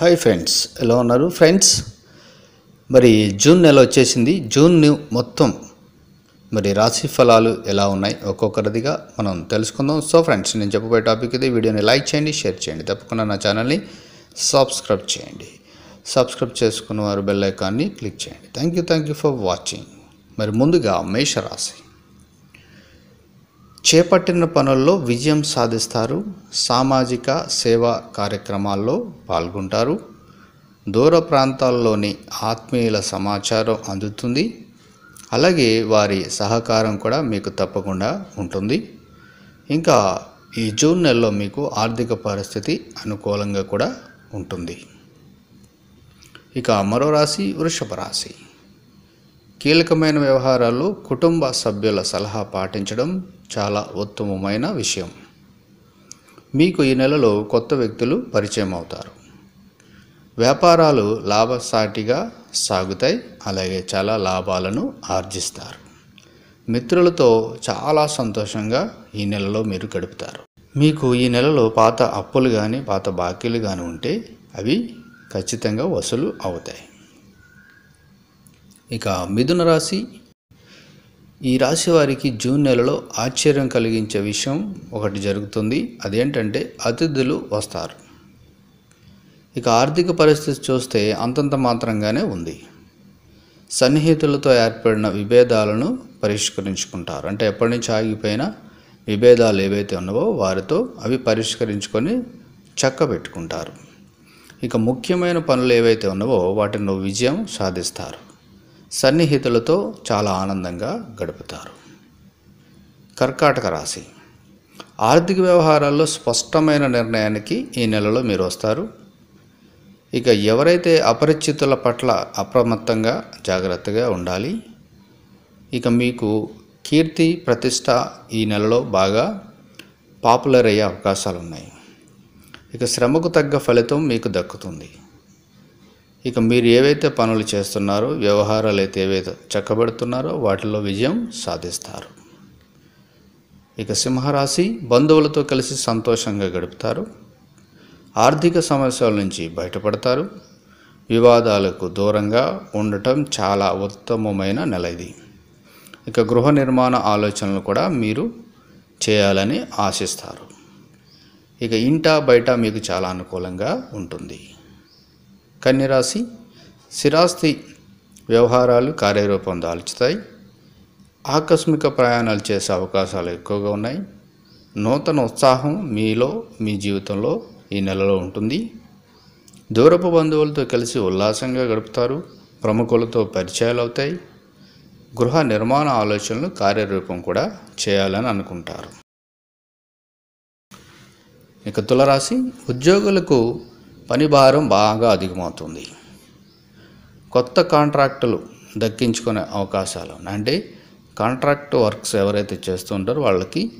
Hi friends ఎలా ఉన్నారు? Friends మరి జూన్ నెల వచ్చేసింది. జూన్ మొత్తం మరి రాశి ఫలాలు ఎలా ఉన్నాయి? ఒక్కొక్కరిదిగా మనం తెలుసుకుందాం. సో ఫ్రెండ్స్ నేను చెప్పబోయే టాపిక్ ఇది. వీడియోని లైక్ చేయండి షేర్ చేయండి. తప్పకుండా నా ఛానల్ని సబ్స్క్రైబ్ చేయండి. సబ్స్క్రైబ్ చేసుకున్న వారు బెల్ ఐకాన్ని క్లిక్ చేయండి. Thank you thank you for watching మరి ముందుగా మేషరాశి. చేపట్టిన పనుల్లో విజయం సాధిస్తారు. సామాజిక సేవా కార్యక్రమాల్లో పాల్గొంటారు. దూర ప్రాంతాల్లోని ఆత్మీయుల సమాచారం అందుతుంది. అలాగే వారి సహకారం కూడా మీకు తప్పకుండా ఉంటుంది. ఇంకా ఈ జూన్ నెలలో మీకు ఆర్థిక పరిస్థితి అనుకూలంగా కూడా ఉంటుంది. ఇక మరో రాశి వృషభ రాశి. కీలకమైన వ్యవహారాల్లో కుటుంబ సభ్యుల సలహా పాటించడం చాలా ఉత్తమమైన విషయం. మీకు ఈ నెలలో కొత్త వ్యక్తులు పరిచయం అవుతారు. వ్యాపారాలు లాభసాటిగా సాగుతాయి అలాగే చాలా లాభాలను ఆర్జిస్తారు. మిత్రులతో చాలా సంతోషంగా ఈ నెలలో మీరు గడుపుతారు. మీకు ఈ నెలలో పాత అప్పులు కానీ పాత బాకీలు కానీ ఉంటే అవి ఖచ్చితంగా వసూలు అవుతాయి. ఇక మిథున రాశి. ఈ రాశి వారికి జూన్ నెలలో ఆశ్చర్యం కలిగించే విషయం ఒకటి జరుగుతుంది. అదేంటంటే అతిథులు వస్తారు. ఇక ఆర్థిక పరిస్థితి చూస్తే అంతంత మాత్రంగానే ఉంది. సన్నిహితులతో ఏర్పడిన విభేదాలను పరిష్కరించుకుంటారు. అంటే ఎప్పటి నుంచి ఆగిపోయిన విభేదాలు ఏవైతే ఉన్నావో వారితో అవి పరిష్కరించుకొని చక్క పెట్టుకుంటారు. ఇక ముఖ్యమైన పనులు ఏవైతే ఉన్నావో వాటిని విజయం సాధిస్తారు. సన్నిహితులతో చాలా ఆనందంగా గడుపుతారు. కర్కాటక రాశి. ఆర్థిక వ్యవహారాల్లో స్పష్టమైన నిర్ణయానికి ఈ నెలలో మీరు వస్తారు. ఇక ఎవరైతే అపరిచితుల పట్ల అప్రమత్తంగా జాగ్రత్తగా ఉండాలి ఇక మీకు కీర్తి ప్రతిష్ట ఈ నెలలో బాగా పాపులర్ అయ్యే అవకాశాలు ఉన్నాయి ఇక శ్రమకు తగ్గ ఫలితం మీకు దక్కుతుంది. ఇక మీరు ఏవైతే పనులు చేస్తున్నారో వ్యవహారాలు అయితే ఏవైతే చక్కబెడుతున్నారో వాటిలో విజయం సాధిస్తారు. ఇక సింహరాశి బంధువులతో కలిసి సంతోషంగా గడుపుతారు. ఆర్థిక సమస్యల నుంచి బయటపడతారు. వివాదాలకు దూరంగా ఉండటం చాలా ఉత్తమమైన నెల ఇది. ఇక గృహ నిర్మాణ ఆలోచనలు కూడా మీరు చేయాలని ఆశిస్తారు. ఇక ఇంట బయట మీకు చాలా అనుకూలంగా ఉంటుంది. కన్యరాశి స్థిరాస్తి వ్యవహారాలు కార్యరూపం దాల్చుతాయి. ఆకస్మిక ప్రయాణాలు చేసే అవకాశాలు ఎక్కువగా ఉన్నాయి. నూతన ఉత్సాహం మీలో మీ జీవితంలో ఈ నెలలో ఉంటుంది. దూరపు బంధువులతో కలిసి ఉల్లాసంగా గడుపుతారు. ప్రముఖులతో పరిచయాలు అవుతాయి. గృహ నిర్మాణ ఆలోచనలు కార్యరూపం కూడా చేయాలని అనుకుంటారు. ఇక తులరాశి ఉద్యోగులకు పని భారం బాగా అధికమవుతుంది. కొత్త కాంట్రాక్టులు దక్కించుకునే అవకాశాలు ఉన్నాయి. అంటే కాంట్రాక్ట్ వర్క్స్ ఎవరైతే చేస్తుంటారో వాళ్ళకి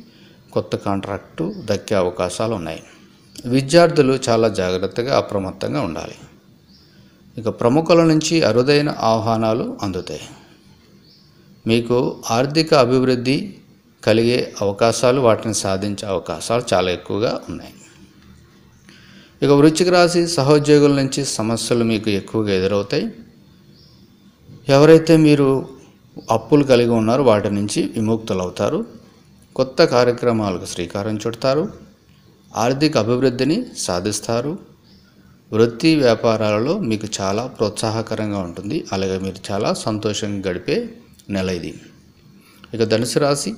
కొత్త కాంట్రాక్టు దక్కే అవకాశాలు ఉన్నాయి. విద్యార్థులు చాలా జాగ్రత్తగా అప్రమత్తంగా ఉండాలి. ఇక ప్రముఖుల నుంచి అరుదైన ఆహ్వానాలు అందుతాయి. మీకు ఆర్థిక అభివృద్ధి కలిగే అవకాశాలు వాటిని సాధించే అవకాశాలు చాలా ఎక్కువగా ఉన్నాయి. ఇక వృచ్చిక రాశి సహోద్యోగుల నుంచి సమస్యలు మీకు ఎక్కువగా ఎదురవుతాయి. ఎవరైతే మీరు అప్పులు కలిగి ఉన్నారో వాటి నుంచి విముక్తులు అవుతారు కొత్త కార్యక్రమాలకు శ్రీకారం చుడతారు. ఆర్థిక అభివృద్ధిని సాధిస్తారు. వృత్తి వ్యాపారాలలో మీకు చాలా ప్రోత్సాహకరంగా ఉంటుంది. అలాగే మీరు చాలా సంతోషంగా గడిపే నెల ఇది. ఇక ధనుసు రాశి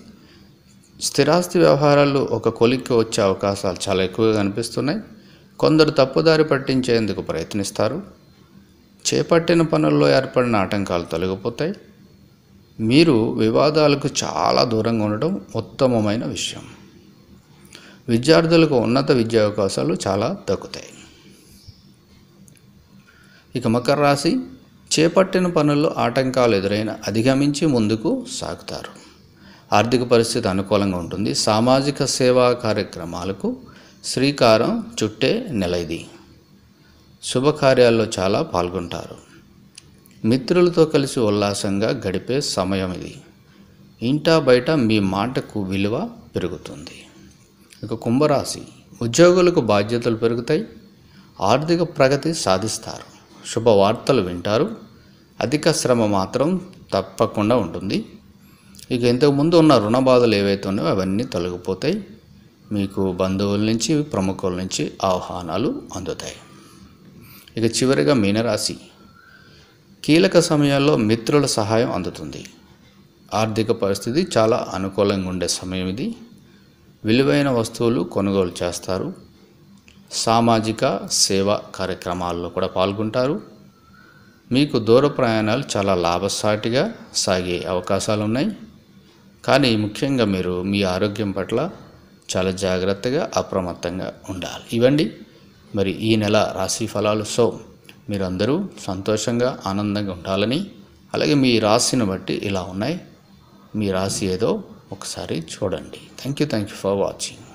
స్థిరాస్తి వ్యవహారాలు ఒక కొలిక్కి వచ్చే అవకాశాలు చాలా ఎక్కువగా కనిపిస్తున్నాయి. కొందరు తప్పుదారి పట్టించేందుకు ప్రయత్నిస్తారు. చేపట్టిన పనుల్లో ఏర్పడిన ఆటంకాలు తొలగిపోతాయి. మీరు వివాదాలకు చాలా దూరంగా ఉండడం ఉత్తమమైన విషయం. విద్యార్థులకు ఉన్నత విద్యా అవకాశాలు చాలా దక్కుతాయి. ఇక మకర రాశి చేపట్టిన పనుల్లో ఆటంకాలు ఎదురైన అధిగమించి ముందుకు సాగుతారు. ఆర్థిక పరిస్థితి అనుకూలంగా ఉంటుంది. సామాజిక సేవా కార్యక్రమాలకు శ్రీకారం చుట్టే నెల ఇది శుభకార్యాల్లో చాలా పాల్గొంటారు. మిత్రులతో కలిసి ఉల్లాసంగా గడిపే సమయం ఇది ఇంటా బయట మీ మాటకు విలువ పెరుగుతుంది. ఇక కుంభరాశి. ఉద్యోగులకు బాధ్యతలు పెరుగుతాయి. ఆర్థిక ప్రగతి సాధిస్తారు. శుభవార్తలు వింటారు. అధిక శ్రమ మాత్రం తప్పకుండా ఉంటుంది. ఇక ఇంతకుముందు ఉన్న రుణ బాధలు ఏవైతే ఉన్నాయో అవన్నీ తొలగిపోతాయి. మీకు బంధువుల నుంచి ప్రముఖుల నుంచి ఆహ్వానాలు అందుతాయి. ఇక చివరిగా మీనరాశి. కీలక సమయాల్లో మిత్రుల సహాయం అందుతుంది. ఆర్థిక పరిస్థితి చాలా అనుకూలంగా ఉండే సమయం ఇది. విలువైన వస్తువులు కొనుగోలు చేస్తారు. సామాజిక సేవా కార్యక్రమాల్లో కూడా పాల్గొంటారు. మీకు దూర ప్రయాణాలు చాలా లాభసాటిగా సాగే అవకాశాలు ఉన్నాయి. కానీ ముఖ్యంగా మీరు మీ ఆరోగ్యం పట్ల చాలా జాగ్రత్తగా అప్రమత్తంగా ఉండాలి. ఇవండి మరి ఈ నెల రాశి ఫలాలు. సో మీరందరూ సంతోషంగా ఆనందంగా ఉండాలని అలాగే మీ రాశిని బట్టి ఇలా ఉన్నాయి. మీ రాశి ఏదో ఒకసారి చూడండి. Thank you thank you for watching